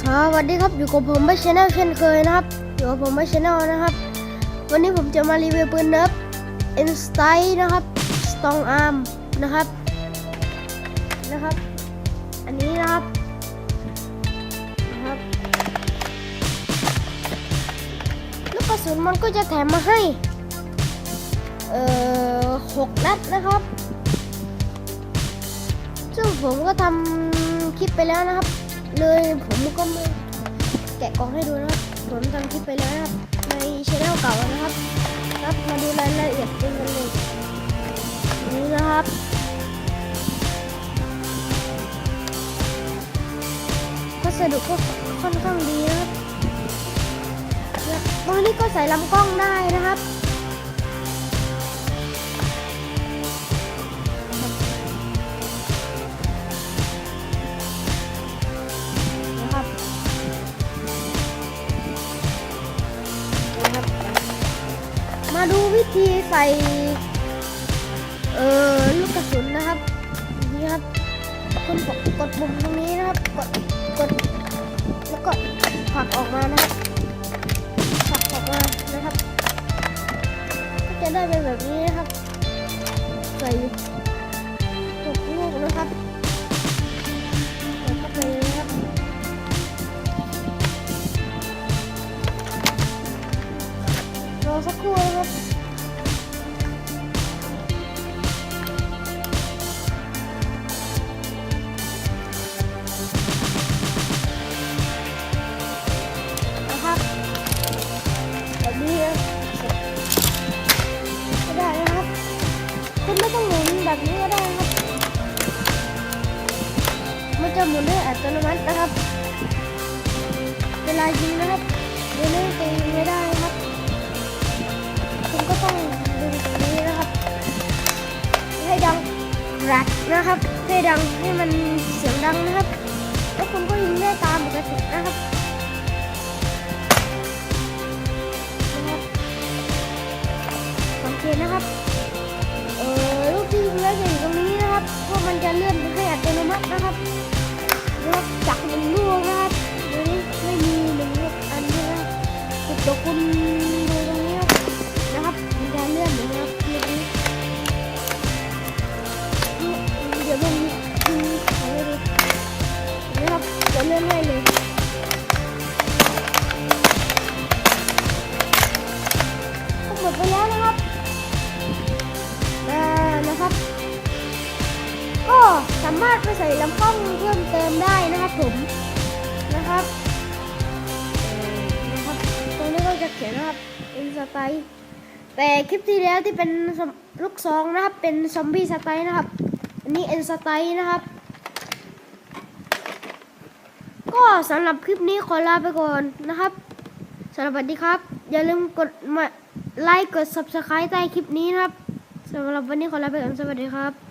สวัสดีครับอยู่กับผมไม่ชแนลเช่นเคยนะครับอยู่กับผมไม่ชแนลนะครับ วันนี้ผมจะมารีวิวปืนเนิร์ฟอินสไตนะครับสตองอาร์มนะครับนะครับ อันนี้นะครับนะครับลูกกระสุนมันก็จะแถมมาให้เอ่อหกนัดนะครับ ซึ่งผมก็ทำคลิปไปแล้วนะครับ เลยผมก็ไม่แกะกล่องให้ดูนะครับผมทำคลิปไปแล้วนะครับในช anel เก่านะครับ ครับมาดูรายละเอียดกันเลยนี่นะครับพัสดุก็ค่อนข้างดีนะครับตรงนี้ก็ใส่ลำกล้องได้นะครับ ดูวิธีใส่เอ่อลูกกระสุนนะครับนี่ครับคุณกดกดปุ่มตรงนี้นะครับ กดกดแล้วก็ผลักออกมานะครับผลักออกมานะครับ ก็จะได้เป็นแบบนี้นะครับ ใส่ แบบนี้ก็ได้ครับมันจะหมุนด้อัตโนมัตินะครับ เวลายิงนะครับเดี๋ยวนี้จะยิงไม่ได้นะครับคุณก็ต้องดึงตรงนี้นะครับ ให้ดังแรกนะครับ ให้ดังให้มันเสียงดังนะครับแล้วคุณก็ยิงได้ตามปกตินะครับนะครับสังเกตนะครับ เพราะมันจะเลื่อนให้อัตโนมัตินะครับนะครับามารถไปใส่ลำกล้องเพิ่มเติมได้นะครับผมนะครับนะครับตรงนี้ก็จะเขียนนะครับอินสไตล์แต่คลิปที่แล้วที่เป็นลูกซองนะครับ เป็นซอมบี้สไตล์นะครับอันนี้เอ็นสไตล์นะครับ ก็สำหรับคลิปนี้ขอลาไปก่อนนะครับสวัสดีครับ อย่าลืมกดไลค์กด subscribe ใต้คลิปนี้นะครับสำหรับวันนี้ขอลาไปก่อนสวัสดีครับ